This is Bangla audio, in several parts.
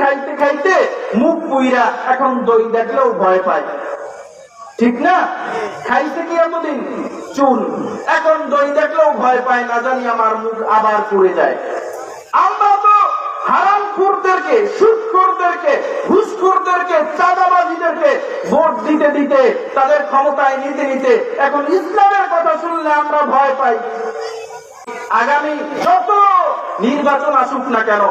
খাইতে খাইতে মুখ পুইরা এখন দই দেখলেও ভয় পায়। ঠিক না? খাইছে কি এতদিন? চুল এখন দই দেখলেও ভয় পায়, না জানি আমার মুখ আবার পুড়ে যায়। আমরা তো হারাম খুরদেরকে, সুদ খুরদেরকে, ঘুষ খুরদেরকে, চাঁদাবাজিদেরকে ভোট দিতে দিতে তাদের ক্ষমতায় নিতে নিতে এখন ইসলামের কথা শুনলে আমরা ভয় পাই। আগামী যত নির্বাচন আসুক না কেন,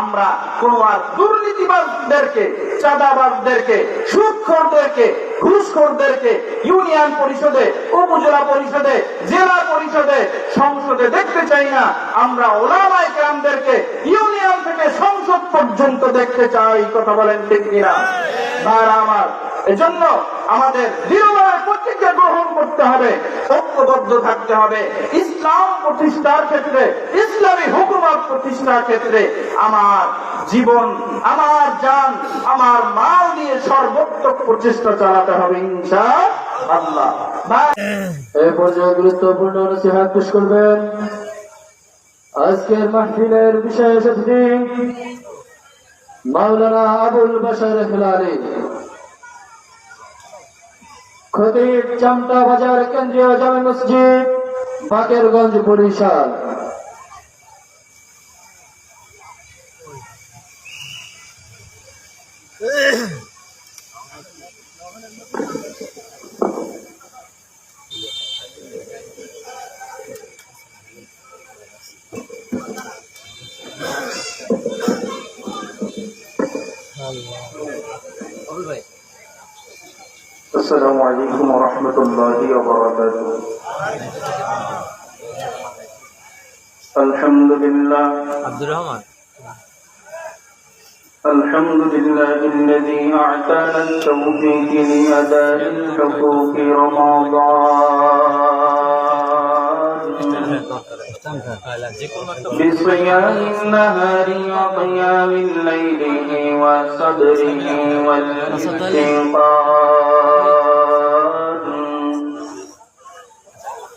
আমরা কোন আর দুর্নীতিবাজদেরকে, চাঁদাবাজদেরকে, সুদখোরদেরকে, ঘুষখোরদেরকে, ইউনিয়ন পরিষদে, উপজেলা পরিষদে, জেলা পরিষদে, সংসদে দেখতে চাই না। আমরা ওলামাই গ্রামদেরকে ইউনিয়ন থেকে সংসদ পর্যন্ত দেখতে চাই। কথা বলেন ঠিক কিনা? আমার এজন্য আমাদের গ্রহণ করতে হবে, ঐক্যবদ্ধ থাকতে হবে। ইসলাম প্রতিষ্ঠার ক্ষেত্রে, ইসলামী হুকুমত প্রতিষ্ঠার ক্ষেত্রে আমার জীবন, আমার জান, আমার মাল দিয়ে সর্বোত্তক প্রচেষ্টা চালাতে হবে ইনশা আল্লাহ এই পর্যায়ে গুরুত্বপূর্ণ নসিহাত পেশ করবেন। আজকের মাহফিলের বিশেষ অতিথি মাওলানা আবুল বাসার হেলালি খতিব চামটা বাজার কেন্দ্রীয় জামে মসজিদ বাকেরগঞ্জ বরিশাল। السلام عليكم ورحمة الله وبركاته. الحمد لله. عبد الرحمن. الحمد لله الذي أعطانا التوفيق لأداء الحقوق رمضان. بصيام النهار وقيام الليل وصدره والاستيقاظ.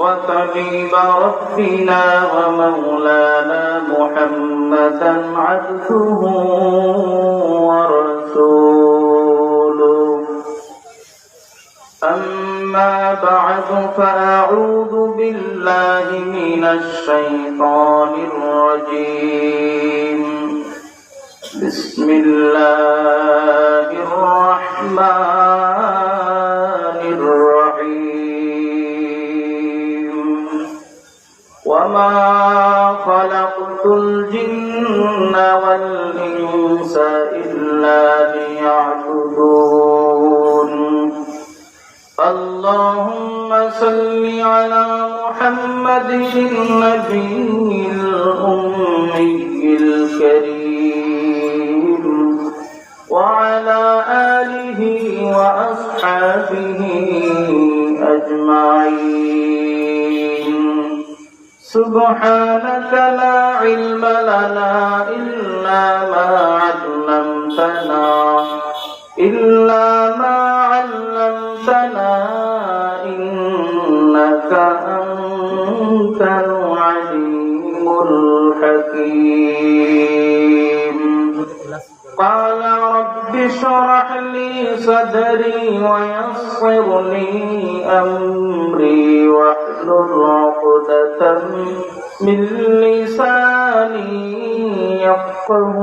وطبيب ربنا ومولانا محمدا عبده ورسوله. أما بعد فأعوذ بالله من الشيطان الرجيم. بسم الله الرحمن والإنس إلا ليعبدون اللهم صل على محمد النبي الأمي الكريم وعلى آله وأصحابه أجمعين سبحانك لا علم لنا إلا ما علمتنا إلا ما علمتنا إنك أنت العليم الحكيم. قال رب اشرح لي صدري ويسر لي أمري واحلل عقدة من لساني يفقه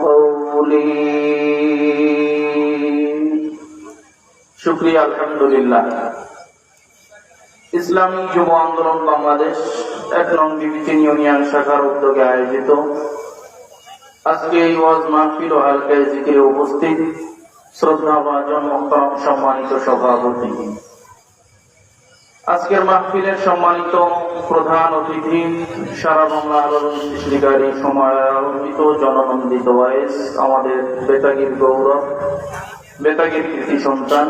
قولي শুক্রিয়া আলহামদুলিল্লাহ ইসলামী যুব আন্দোলন বাংলাদেশ এক নং বিবিচিন ইউনিয়ন শাখার উদ্যোগে আয়োজিত আজকে এই ওয়াজ মাহফিল ও হালকায় জিকিরে উপস্থিত শ্রদ্ধা ভাজন মোহতরম সম্মানিত সভাপতি আজকের মাহফিলের সম্মানিত প্রধান অতিথি, সারা বাংলা আলোড়ন সৃষ্টিকারী সমাহিত জননন্দিত আমাদের বেতাগির গৌরব, বেতাগির কৃতি সন্তান,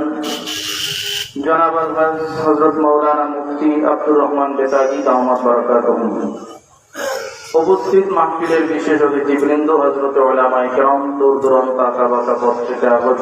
জনাব হজরত মৌলানা মুফতি আব্দুর রহমান বেতাগি, দামাত বরকাত উপস্থিত মাহফিলের বিশেষ অতিথিবৃন্দ, হজরত ওলামাই কেরম, দূর দূরান্ত আকাবাসা পত্রিকা আগত।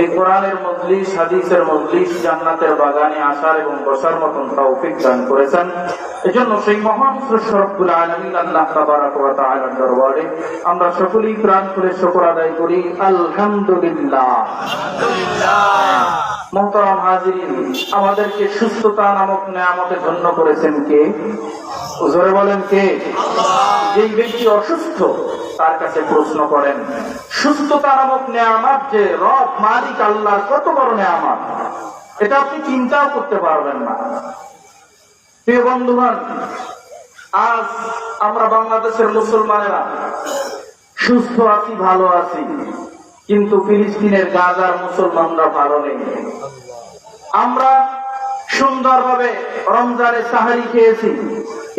এই কোরআনের মজলিস হাদিসের মজলিস জান্নাতের বাগানে আসার এবং বসার মতন তৌফিক দান করেছেন। এজন্য সেই মহান স্রষ্টা রব্বুল আলামিন আল্লাহ তাবারাক ওয়া তাআলার দরবারে আমরা সকলেই প্রাণ করে শুকর আদায় করি। আলহামদুলিল্লাহ। মোহতারাম হাজিরিন আমাদেরকে সুস্থতা নামক নিয়ামতে ধন্য করেছেন কে? জোরে বলেন কে? যেই ব্যক্তি অসুস্থ তার কাছে প্রশ্ন করেন, সুস্থতা নামক নেয়ামাত যে রব, মালিক আল্লাহর কত বড় নেয়ামাত? এটা আপনি চিন্তাও করতে পারবেন না। প্রিয় বন্ধুগণ, আজ আমরা বাংলাদেশের মুসলমানেরা সুস্থ আছি, ভালো আছি, কিন্তু ফিলিস্তিনের গাজার মুসলমানরা ভালো নেই। আমরা সুন্দরভাবে রমজানে সাহারি খেয়েছি,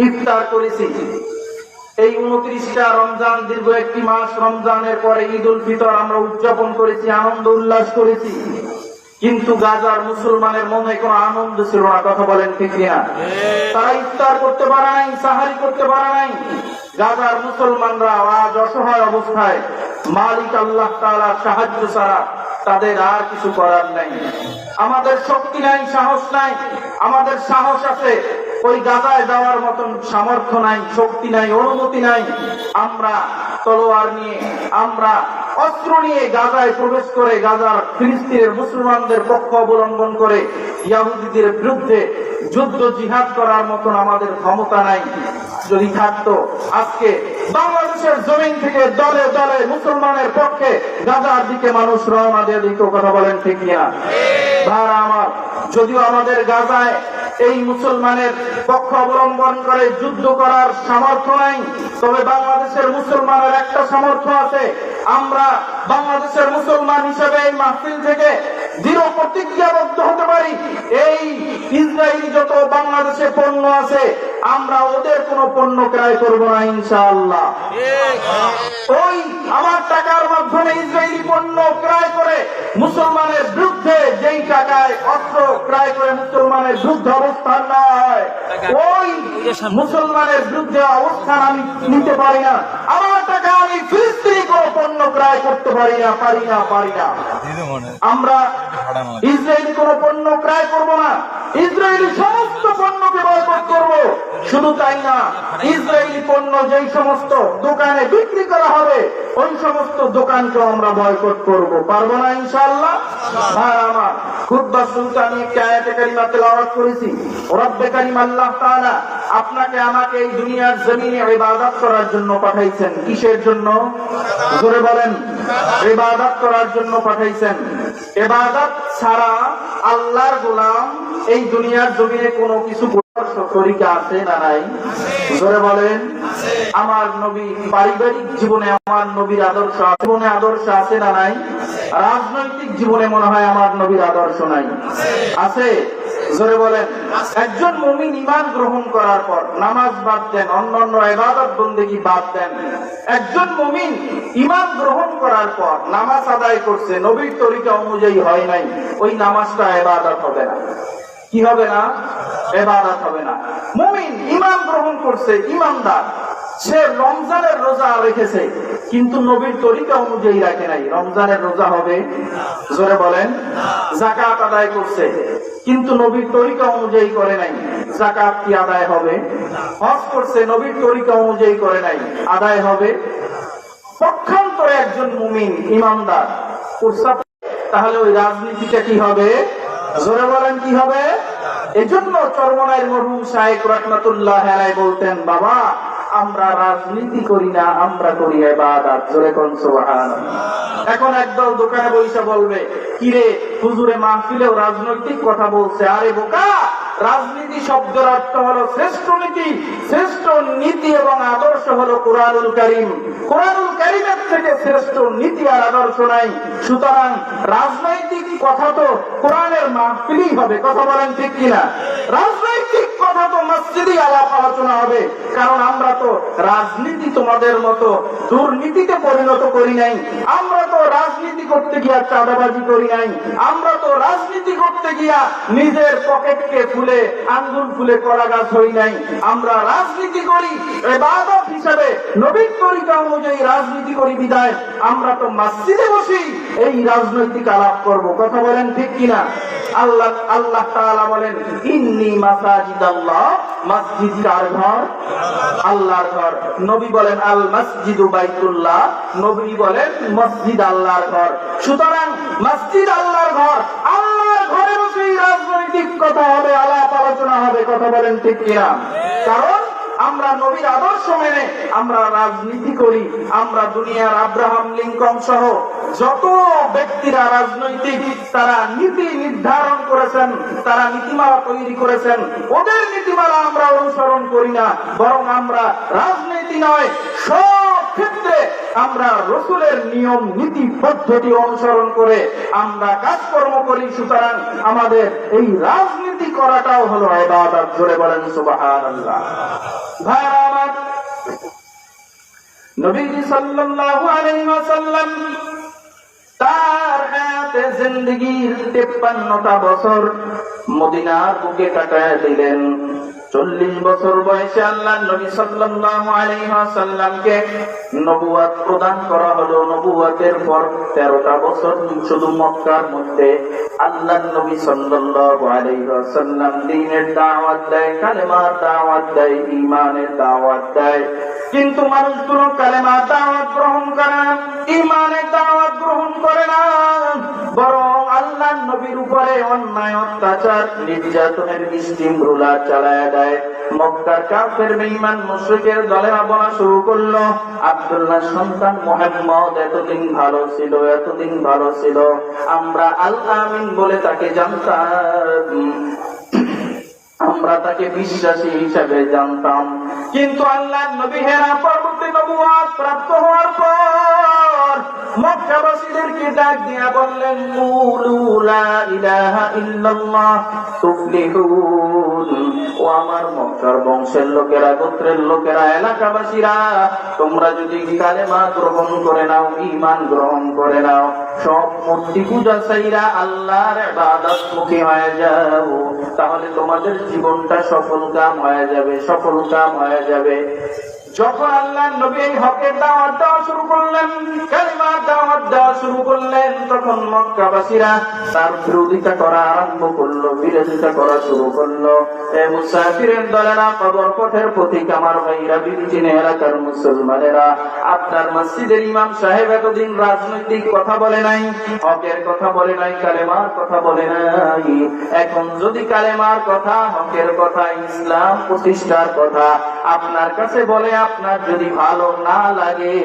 ইফতার করেছি এই উনত্রিশটা রমজান দীর্ঘ একটি মাস রমজানের পরে ঈদ উল ফিতর আমরা উদযাপন করেছি আনন্দ উল্লাস করেছি। কিন্তু গাজার মুসলমানের মনে কোনো আনন্দ ছিল না কথা বলেন ঠিক কিনা? তারা ইফতার করতে পারে নাই সাহারি করতে পারে নাই। গাজার মুসলমানরা আজ অসহায় অবস্থায় মালিক আল্লাহ তাআলার সাহায্য ছাড়া তাদের আর কিছু করার নাই। আমাদের শক্তি নাই, সাহস নাই, আমাদের সাহস আছে। ওই গাজায় যাওয়ার মতন সামর্থ্য নাই, শক্তি নাই, অনুমতি নাই। আমরা তলোয়ার নিয়ে, আমরা অস্ত্র নিয়ে গাজায় প্রবেশ করে গাজার ফিলিস্তিনের মুসলমানদের পক্ষ অবলম্বন করে ইয়াহুদিদের বিরুদ্ধে যুদ্ধ জিহাদ করার মতন আমাদের ক্ষমতা নাই। যদি থাকতো, আজকে বাংলাদেশের জমিন থেকে দলে দলে মুসলমানের পক্ষে গাজার দিকে মানুষ রওনা দিয়ে দিত, কথা বলেন ঠিক না ভাড়া আমার। যদিও আমাদের গাজায় এই মুসলমানের পক্ষ অবলম্বন করে যুদ্ধ করার সামর্থ্য নাই, তবে বাংলাদেশের মুসলমানের একটা সামর্থ্য আছে আমরা বাংলাদেশের মুসলমান হিসেবে এই মাহফিল থেকে দৃঢ় প্রতিজ্ঞাবদ্ধ হতে পারি। এই ইসরায়েলি যত বাংলাদেশে পণ্য আছে, আমরা ওদের কোনো পণ্য ক্রয় করব না, ইনশাআল্লাহ। ওই আমার টাকার মাধ্যমে ইসরায়েলি পণ্য ক্রয় করে মুসলমানের বিরুদ্ধে যেই টাকায় অস্ত্র ক্রয় করে মুসলমানের বিরুদ্ধে অবস্থান হয় ওই মুসলমানের বিরুদ্ধে অবস্থান আমি নিতে পারি না। আমার টাকা আমি ফিলিস্তিনি কোনো পণ্য ক্রয় করতে পারি না পারি না পারি না। আমরা ইসরায়েলি কোন পণ্য ক্রয় করব না। ইসরায়েলি সমস্ত পণ্যকে বয়কট শুধু তাই না, ইসরায়েলি পণ্য যেই সমস্ত দোকানে বিক্রি করা হবে, ওই সমস্ত দোকানকে আমরা বয়কট করব। পারব না ইনশাআল্লাহ? ভাই আমার খুদ্া সুলতানি একটি আয়াতে কারিমা করেছি। রব্বে কারিম আল্লাহ আপনাকে আমাকে এই দুনিয়ার জমিনে ইবাদত করার জন্য পাঠাইছেন। কিসের জন্য? জোরে বলেন। ইবাদত করার জন্য পাঠাইছেন। ইবাদত ছাড়া আল্লাহর গোলাম এই দুনিয়ার জমিনে কোনো কিছু রাজনৈতিক জীবনে মনে হয় আমার নবীর আদর্শ নাই। আছে? জোরে বলেন। একজন মুমিন ইমান গ্রহণ করার পর নামাজ বাদ দেন, অন্যান্য এবাদত বন্দেগী বাদ দেন। একজন মুমিন ইমান গ্রহণ করার পর নামাজ আদায় করছে, নবীর তরিকা অনুযায়ী হয় নাই। ওই নামাজটা এবাদত হবে না। কি হবে না? এবাদত হবে না। মুমিন গ্রহণ করছে ইমানদার সে রমজানের রোজা রেখেছে, কিন্তু নবীর তরিকা অনুযায়ী রাখে নাই। রমজানের রোজা হবে, জোরে বলেন জাকাত আদায় করছে, কিন্তু নবীর তরিকা অনুযায়ী করে নাই। জাকাত কি আদায় হবে? হজ করছে, নবীর তরিকা অনুযায়ী করে নাই। আদায় হবে একজন মুমিন ইমানদার তাহলে ওই রাজনীতিটা কি হবে? জোরে বলেন, কি হবে? এজন্য চরমনাইয়ের মরহুম সাহেব রহমতুল্লাহ হেলাই বলতেন, বাবা, আমরা রাজনীতি করি না, আমরা করি এখন একদল দোকানে বসে বলবে, কিরে, হুজুরে মাহফিলেও রাজনৈতিক কথা বলছে, আরে বোকা! রাজনীতি শব্দের অর্থ হলো শ্রেষ্ঠ নীতি শ্রেষ্ঠ নীতি এবং আদর্শ হলো কোরআনুল করিম। কোরআনুল করিমের থেকে শ্রেষ্ঠ নীতি আর আদর্শ নাই। সুতরাং রাজনৈতিক কথা তো কোরআনের মাহফিলই হবে, কথা বলেন ঠিক কিনা? রাজনৈতিক কথা তো মসজিদই আলাপ আলোচনা হবে, কারণ আমরা তো রাজনীতি তোমাদের মতো দুর্নীতিতে পরিণত করি নাই। আমরা তো রাজনীতি করতে গিয়া চাঁদাবাজি করি নাই। আমরা তো রাজনীতি করতে গিয়া নিজের পকেটকে ফুলে, আঙ্গুল ফুলে করা গাছ হই নাই। আমরা রাজনীতি করি, এবাদত হিসাবে নবীন তরিকা অনুযায়ী রাজনীতি করি বিদায়। আমরা তো মসজিদে বসি, এই রাজনৈতিক আলাপ করব। কথা বলেন ঠিক কিনা? আল্লাহ আল্লাহ তাআলা বলেন, ইন্নি মাসাজিদ আল্লাহ মসজিদ কার ঘর? আল্লাহর ঘর। নবী বলেন, আল মসজিদু বাইতুল্লাহ। নবী বলেন, মসজিদ আল্লাহর ঘর। সুতরাং মসজিদ আল্লাহর ঘর বসেই রাজনৈতিক কথা হবে, আলাপ আলোচনা হবে, কথা বলেন ঠিক কিনা? কারণ আমরা নবীর আদর্শ মেনে আমরা রাজনীতি করি, আমরা দুনিয়ার আব্রাহাম লিঙ্কন সহ যত ব্যক্তিরা রাজনৈতিক, তারা নীতি নির্ধারণ করেছেন, তারা নীতিমালা তৈরি করেছেন, ওদের নীতিমালা আমরা অনুসরণ করি না, বরং আমরা রাজনীতি নয়, সব ক্ষেত্রে আমরা রসুলের নিয়ম, নীতি, পদ্ধতি অনুসরণ করে আমরা কাজকর্ম করি, সুতরাং আমাদের এই রাজনীতি করাটাও হলো এবাদত জোরে বলেন, সুবহানাল্লাহ। ভাইরা আমার, নবীজি সাল্লাল্লাহু আলাইহি ওয়াসাল্লাম তার হায়াতে জিন্দগির তেপ্পান্নটা বছর মদিনার বুকে কাটায় দিলেন। চল্লিশ বছর বয়সে আল্লাহ নবী ওয়াসাল্লামকে নবুয়াত প্রদান করা হলো। নবুয়াতের পর তেরোটা বছর শুধু মক্কার মধ্যে আল্লাহ নবী সাল্লাল্লাহু আলাইহি ওয়াসাল্লাম দ্বীনের দাওয়াত দেয়, কালেমার দাওয়াত দেয়, ঈমানের দাওয়াত দেয়। কিন্তু মানুষগুলো কালেমার দাওয়াত গ্রহণ করে না, ঈমানের দাওয়াত গ্রহণ করে না, বরং আল্লাহ নবীর উপরে অন্যায়, অত্যাচার, নির্যাতনের স্টিম রুলার চালায় দেয়। মক্কার কাফের বলা শুরু করল। আব্দুল্লাহ সন্তান মোহাম্মদ এতদিন ভালো ছিল, এতদিন ভালো ছিল। আমরা আল্লাহ আমিন বলে তাকে জানতাম। আমরা তাকে বিশ্বাসী হিসাবে জানতাম। কিন্তু আল্লাহ নবী হেরা পরবর্তী নবুয়াত প্রাপ্ত হওয়ার পর মক্কাবাসীদেরকে ডাক দিয়া বললেন ইলাহা ইল্লাল্লাহ তুফলিহুন ও আমার মক্কার বংশের লোকেরা, গোত্রের লোকেরা, এলাকাবাসীরা, তোমরা যদি কালেমা গ্রহণ করে নাও, ঈমান গ্রহণ করে নাও। সব আল্লাহর হয়ে যাও। তাহলে তোমাদের জীবনটা সফল কাম হয়ে যাবে, সফল কাম হয়ে যাবে। যখন আল্লাহ নবী হকের দাওয়াত দেওয়া শুরু করলেন কালিমা দাওয়াত দেওয়া শুরু করলেন, তখন মক্কাবাসীরা তার বিরোধিতা করা আরম্ভ করল। বিরোধিতা করা শুরু করল। এ মুসাফিরের দলেরা কবর পথের প্রতীক আমার ভাইরা বিবিচিনে এলাকার মুসলমানেরা। আপনার মসজিদের ইমাম সাহেব এতদিন রাজনৈতিক কথা বলে নাই, হকের কথা বলে নাই, কালেমার কথা বলে নাই। এখন যদি কালেমার কথা, হকের কথা, ইসলাম প্রতিষ্ঠার কথা আপনার কাছে বলে, আপনার যদি ভালো না লাগে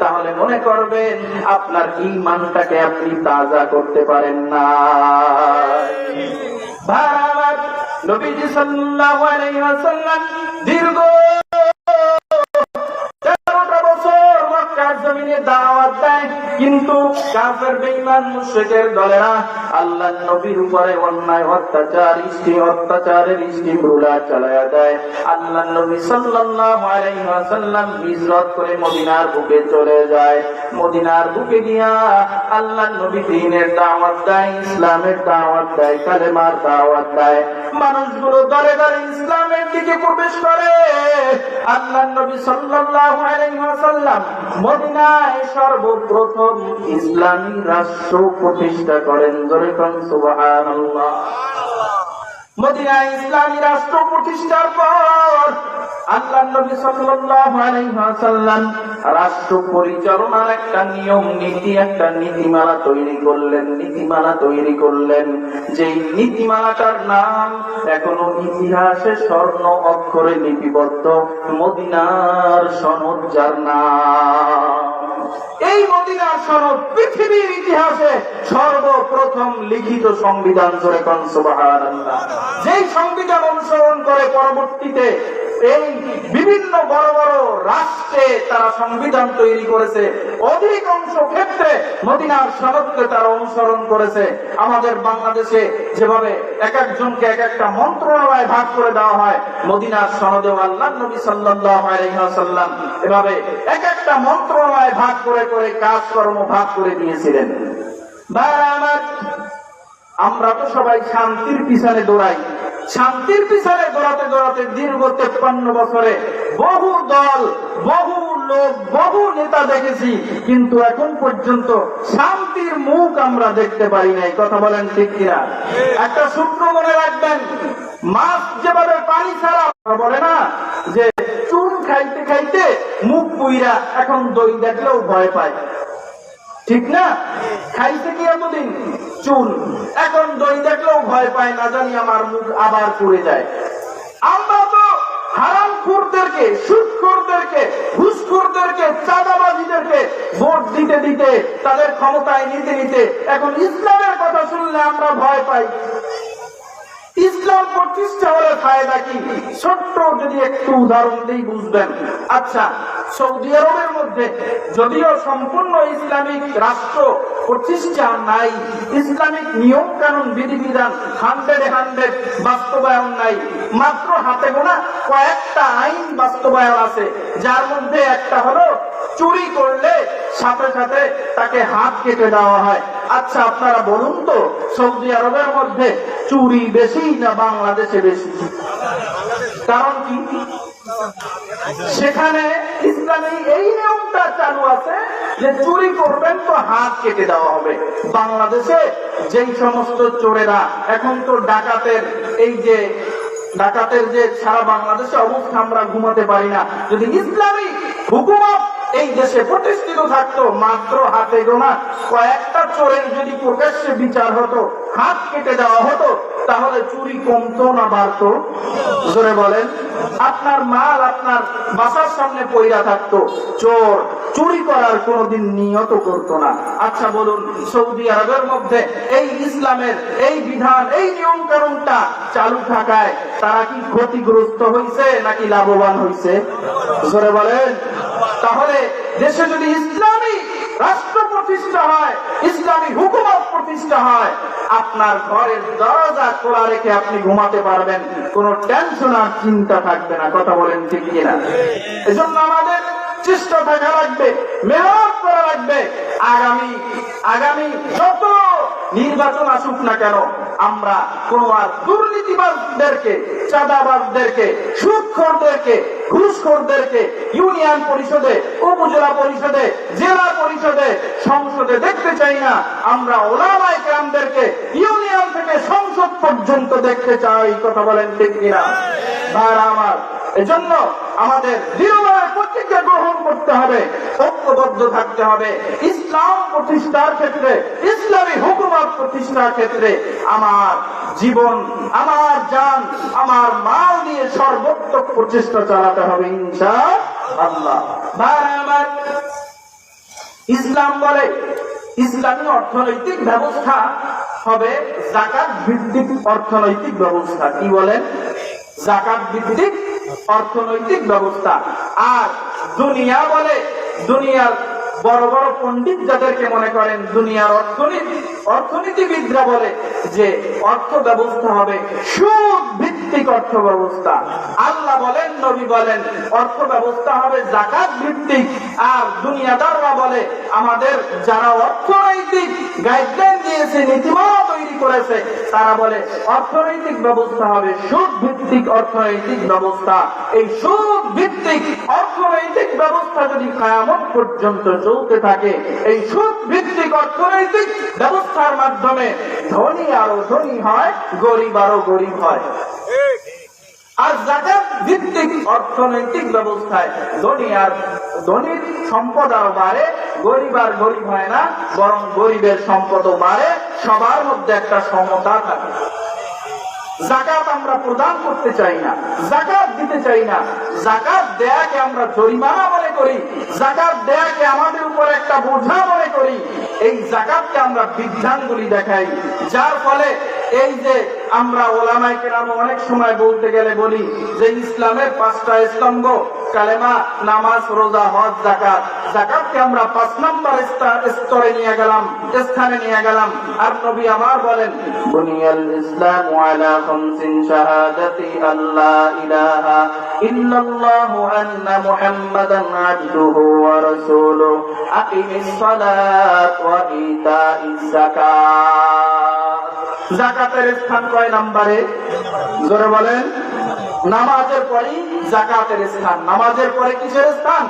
তাহলে মনে করবেন আপনার ইমানটাকে আপনি তাজা করতে পারেন না। দীর্ঘ তেরোটা বছর দাওয়াত দেয়। কিন্তু কাফের, বেঈমান, মুশরিকের দলেরা আল্লাহ নবীর উপরে অন্যায়, অত্যাচার, ইষ্টি, অত্যাচারের ইষ্টি রুলা চালায়া দেয়। আল্লাহ নবী সাল্লাল্লাহু আলাইহি ওয়াসাল্লাম হিজরত করে মদিনার বুকে চলে যায়। মদিনার বুকে গিয়া আল্লাহ নবী দ্বীনের দাওয়াত দেয়, ইসলামের দাওয়াত দেয়, কালেমার দাওয়াত দেয়। মানুষগুলো দলে দলে ইসলামের দিকে প্রবেশ করে। আল্লাহ নবী সাল্লাল্লাহু আলাইহি ওয়াসাল্লাম মদিনায় সর্বপ্রথম ইসলামী রাষ্ট্র প্রতিষ্ঠা করেন, জোরে রাষ্ট্র পরিচালনার একটা নিয়ম, নীতি, একটা নীতিমালা তৈরি করলেন, নীতিমালা তৈরি করলেন। যেই নীতিমালাটার নাম এখনও ইতিহাসে স্বর্ণ অক্ষরে লিপিবদ্ধ, মদিনার সনদ যার নাম। এই মদিনার সনদ পৃথিবীর ইতিহাসে সর্বপ্রথম লিখিত সংবিধান জোরে যেই সংবিধান অনুসরণ করে পরবর্তীতে এই বিভিন্ন বড় বড় রাষ্ট্রে তারা সংবিধান তৈরি করেছে অধিকাংশ ক্ষেত্রে মদিনার সনদকে তারা অনুসরণ করেছে। আমাদের বাংলাদেশে যেভাবে এক একজনকে এক একটা মন্ত্রণালয় ভাগ করে দেওয়া হয়, মদিনার সনদেও আল্লাহ নবী ওয়াসাল্লাম এভাবে এক একটা মন্ত্রণালয় ভাগ করে করে কাজকর্ম ভাগ করে দিয়েছিলেন। আমার তো সবাই শান্তির পিছনে দৌড়াই। শান্তির পিছনে দৌড়াতে দৌড়াতে দীর্ঘ তেপ্পান্ন বছরে বহু দল, বহু লোক, বহু নেতা দেখেছি, কিন্তু এখন পর্যন্ত শান্তির মুখ আমরা দেখতে পারি নাই। কথা বলেন ঠিক কিনা? একটা সূত্র মনে রাখবেন, মাছ যেভাবে পানি ছাড়া, বলে না যে পুইরা এখন দই দেখলেও ভয় পায়। ঠিক না? খাইতে কি এতদিন? চুন এখন দই দেখলেও ভয় পায়, না জানি আমার মুখ আবার পুড়ে যায়। আমরা তো হারাম খুরদেরকে সুদখোরদেরকে ঘুষখোরদেরকে চাঁদাবাজিদেরকে ভোট দিতে দিতে তাদের ক্ষমতায় নিতে নিতে এখন ইসলামের কথা শুনলে আমরা ভয় পাই। ইসলাম প্রতিষ্ঠা হলে ফায়দা কি ছোট্ট যদি একটু উদাহরণ দিই, বুঝবেন। আচ্ছা সৌদি আরবের মধ্যে যদিও সম্পূর্ণ ইসলামিক রাষ্ট্র প্রতিষ্ঠা নাই, ইসলামিক নিয়ম কানুন বিধিবিধান হান্ড্রেড হান্ড্রেড বাস্তবায়ন নাই, মাত্র হাতে গোনা কয়েকটা আইন বাস্তবায়ন আছে, যার মধ্যে একটা হলো চুরি করলে সাথে সাথে তাকে হাত কেটে দেওয়া হয়। আচ্ছা আপনারা বলুন তো, সৌদি আরবের মধ্যে চুরি বেশি না বাংলাদেশে বেশি? কারণ কি? সেখানে ইসলামী এই নিয়মটা চালু আছে যে চুরি করবেন তো হাত কেটে দেওয়া হবে। বাংলাদেশে যেই সমস্ত চোরেরা, এখন তো ডাকাতের এই যে, ডাকাতের যে সারা বাংলাদেশে অবস্থা আমরা ঘুমাতে পারি না। যদি ইসলামী হুকুমত এই দেশে প্রতিষ্ঠিত থাকতো মাত্র হাতে গোনা। কয়েকটা চোরের যদি প্রকাশ্যে বিচার হতো, হাত কেটে দেওয়া হতো, তাহলে চুরি কমতো না বাড়তো? জোরে বলেন। আপনার মাল আপনার বাসার সামনে পইরা থাকতো। চোর চুরি করার কোনোদিন নিয়ত করতো না। আচ্ছা বলুন, সৌদি আরবের মধ্যে এই ইসলামের এই বিধান, এই নিয়ম কানুনটা চালু থাকায় তারা কি ক্ষতিগ্রস্ত হয়েছে নাকি লাভবান হয়েছে জোরে বলেন। তাহলে দেশে যদি ইসলামী রাষ্ট্র প্রতিষ্ঠা হয়, ইসলামী হুকুমত প্রতিষ্ঠা হয়, আপনার ঘরের দরজা খোলা রেখে আপনি ঘুমাতে পারবেন, কোনো টেনশন আর চিন্তা থাকবে না, কথা বলেন ঠিক কিনা? এজন্য আমাদের চেষ্টা থাকা লাগবে, মেহনত করা লাগবে। আগামী আগামী যত নির্বাচন আসুক না কেন, আমরা কোন আর দুর্নীতিবাদদেরকে চাঁদাবাদদেরকে সুদখোরদেরকে ঘুষখোরদেরকে ইউনিয়ন পরিষদে, উপজেলা পরিষদে, জেলা পরিষদে, সংসদে দেখতে চাই না। আমরা ওলামাই গ্রামদেরকে ইউনিয়ন থেকে সংসদ পর্যন্ত দেখতে চাই, কথা বলেন ঠিক কিনা? আমার। এজন্য আমাদের দৃঢ়ভাবে করতে হবে, ঐক্যবদ্ধ থাকতে হবে। ইসলাম প্রতিষ্ঠার ক্ষেত্রে, ইসলামী হুকুমত প্রতিষ্ঠার ক্ষেত্রে আমার জীবন, আমার জান, আমার মাল দিয়ে সর্বোত্তক প্রচেষ্টা চালাতে হবে ইনশা আল্লাহ ইসলাম বলে, ইসলামী অর্থনৈতিক ব্যবস্থা হবে জাকাত ভিত্তিক অর্থনৈতিক ব্যবস্থা। কি বলেন? জাকাত ভিত্তিক অর্থনৈতিক ব্যবস্থা। আর দুনিয়া বলে, দুনিয়ার বড় বড় পণ্ডিত যাদেরকে মনে করেন, দুনিয়ার অর্থনীতি, অর্থনীতিবিদরা বলে যে অর্থ ব্যবস্থা হবে সুদ ভিত্তিক অর্থ ব্যবস্থা। আল্লাহ বলেন, নবী বলেন, অর্থ ব্যবস্থা হবে জাকাত ভিত্তিক। আর দুনিয়াদাররা বলে, আমাদের যারা অর্থনৈতিক গাইডলাইন দিয়েছে নীতিমালা তৈরি করেছে। তারা বলে, অর্থনৈতিক ব্যবস্থা হবে সুদ ভিত্তিক অর্থনৈতিক ব্যবস্থা। এই সুদ ভিত্তিক অর্থনৈতিক ব্যবস্থা যদি কায়ামত পর্যন্ত চলতে থাকে, এই সুদ ভিত্তিক অর্থনৈতিক ব্যবস্থার মাধ্যমে ধনী আরও ধনী হয়, গরিব আরও গরিব হয়। আর জাকাত ভিত্তিক অর্থনৈতিক ব্যবস্থায় ধনী আর ধনীর সম্পদ আরও বাড়ে, গরিব আর গরিব হয় না, বরং গরিবের সম্পদও বাড়ে, সবার মধ্যে একটা সমতা থাকে। জাকাত আমরা প্রদান করতে চাই না, জাকাত দিতে চাই না। জাকাত দেয়াকে আমরা জরিমানা মনে করি, জাকাত দেয়াকে আমাদের উপর একটা বোঝা মনে করি। এই জাকাতকে আমরা বিধানগুলি দেখাই, যার ফলে এই যে আমরা ওলামাই কেরাম অনেক সময় বলতে গেলে বলি যে ইসলামের পাঁচটা স্তম্ভ কালেমা নামাজ রোজা হজ জাকাত জাকাতকে আমরা পাঁচ নম্বর স্তরে নিয়ে গেলাম স্থানে নিয়ে গেলাম। আর নবী আমার বলেন বুনিয়াল ইসলাম আলা খামসিন শাহাদাতি আল্লা ইলাহা ইল্লাল্লাহু আন্না মুহাম্মাদান আবদুহু ওয়া রাসূলুহু। আকিমিস সালাত ওয়া ইতাইজ যাকাত। জাকাতের স্থান কয় নম্বরে? জোরে বলেন। নামাজের পরেই জাকাতের স্থান। নামাজের পরে কিসের স্থান?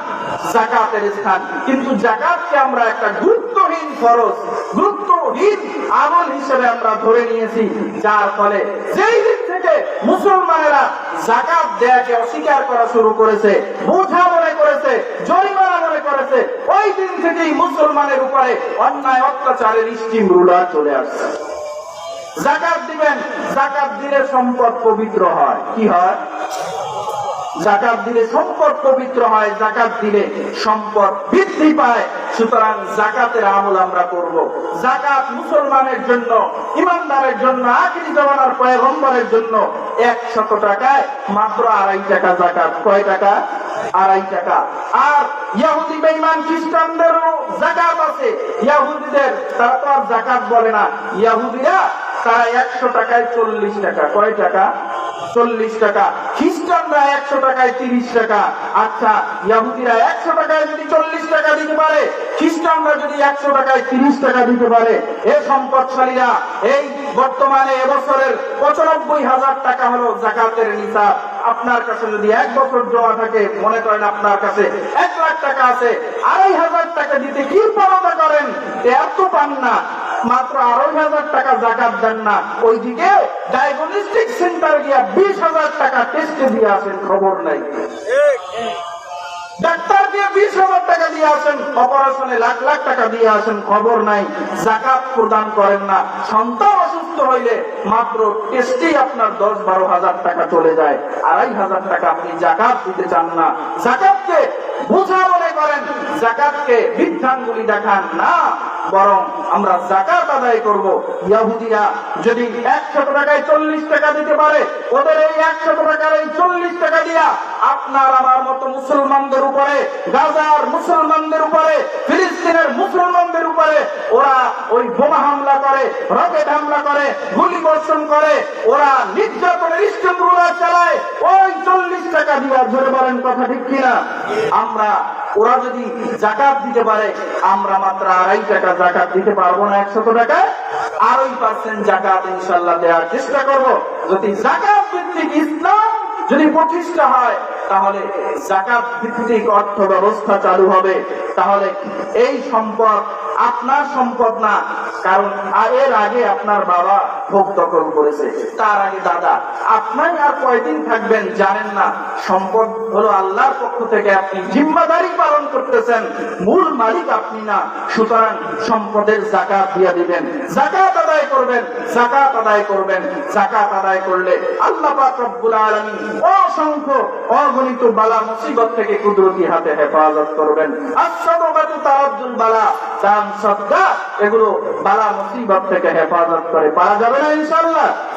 জাকাতের স্থান। কিন্তু জাকাতকে আমরা একটা গুরুত্বহীন খরচ গুরুত্বহীন আমল হিসেবে আমরা ধরে নিয়েছি। যার ফলে যেই দিন থেকে মুসলমানেরা জাকাত দেয়াকে অস্বীকার করা শুরু করেছে, বোঝা মনে করেছে, জরিমানা মনে করেছে, ওই দিন থেকেই মুসলমানের উপরে অন্যায়, অত্যাচারের স্টিম রুলার চলে আসছে। জাকাত দিবেন, জাকাত দিলে সম্পদ পবিত্র হয়। কি হয়? জাকাত দিলে সম্পদ পবিত্র হয়, জাকাত দিলে সম্পদ বৃদ্ধি পায়। সুতরাং জাকাতের আমল আমরা করব। জাকাত মুসলমানের জন্য, ইমানদারের জন্য, আখিরি জমানার পয়গম্বরের জন্য একশত টাকায়, মাত্র আড়াই টাকা জাকাত। কয় টাকা? আড়াই টাকা। আর ইয়াহুদি বেঈমান খ্রিস্টানদেরও জাকাত আছে। ইয়াহুদিদের, তারা তো আর জাকাত বলে না। ইয়াহুদিরা একশো টাকায় চল্লিশ টাকা। কয় টাকা? চল্লিশ টাকা। খ্রিস্টানরা একশো টাকায় তিরিশ টাকা। আচ্ছা ইয়াহুদিরা একশো টাকায় যদি চল্লিশ টাকা দিতে পারে, খ্রিস্টানরা যদি একশো টাকায় তিরিশ টাকা দিতে পারে, এ সম্পদশালীরা, এই বর্তমানে এবছরের পঁচানব্বই হাজার টাকা হলো জাকাতের নিসাব আপনার কাছে যদি এক বছর জমা থাকে, মনে করেন আপনার কাছে এক লাখ টাকা আছে, আড়াই হাজার টাকা দিতে কি পরতা করেন? এত পান না। মাত্র আড়াই হাজার টাকা জাকাত দেন না। ওইদিকে ডায়াগনস্টিক সেন্টার গিয়া বিশ হাজার টাকা টেস্টে দিয়ে আসেন, খবর নাই। ডাক্তার দিয়ে বিশ হাজার টাকা দিয়ে আসেন অপারেশনে লাখ লাখ টাকা দিয়ে আসেন, খবর নাই। জাকাত প্রদান করেন না। সন্তান অসুস্থ হইলে মাত্র টেস্টেই আপনার দশ বারো হাজার টাকা চলে যায়। আড়াই হাজার টাকা আপনি জাকাত দিতে চান না। জাকাতকে বোঝা করেন, জাকাতকে বিধানগুলি দেখান না, বরং আমরা জাকাত আদায় করব। ইয়াহুদিরা যদি একশত টাকায় চল্লিশ টাকা দিতে পারে, ওদের এই একশত টাকার এই চল্লিশ টাকা দিয়া আপনার আমার মতো মুসলমানদের উপরে, গাজার মুসলমানদের উপরে ফিলিস্তিনের মুসলমানদের উপরে ওরা ওই বোমা হামলা করে, রকেট হামলা করে গুলি বর্ষণ করে, ওরা নির্যাতনের স্টেম রুলার চালায়। ওই চল্লিশ টাকা দিয়া ধরে বলেন কথা ঠিক কিনা? আমরা, ওরা যদি জাকাত দিতে পারে, আমরা মাত্র আড়াই টাকা জাকাত দিতে পারব না একশত টাকা আড়াই পার্সেন্ট জাকাত ইনশাল্লাহ দেওয়ার চেষ্টা করব। যদি জাকাত ভিত্তিক ইসলাম যদি প্রতিষ্ঠা হয়, তাহলে জাকাত ভিত্তিক অর্থ ব্যবস্থা চালু হবে। তাহলে এই সম্পদ আপনার সম্পদ না, কারণ এর আগে আপনার বাবা ভোগ দখল করেছে। তার আগে দাদা আপনাই আর কয়দিন থাকবেন জানেন না। সম্পদ হলো আল্লাহর পক্ষ থেকে আপনি জিম্মাদারি পালন করতেছেন। মূল মালিক আপনি না, সুতরাং সম্পদের জাকাত দিয়ে দিবেন। জাকাত করবেন জাকাত আদায় করবেন জাকাত আদায় করলে আল্লাহ রব্বুল আলামিন অসংখ্য অগণিত বালা মুসিবত থেকে কুদরতি হাতে হেফাজত করবেন। আসাদকাতু তারাজ্জুল বালা, দান সদকা এগুলো বালা মুসিবত থেকে হেফাজত করে পারা যাবে না ইনশাআল্লাহ।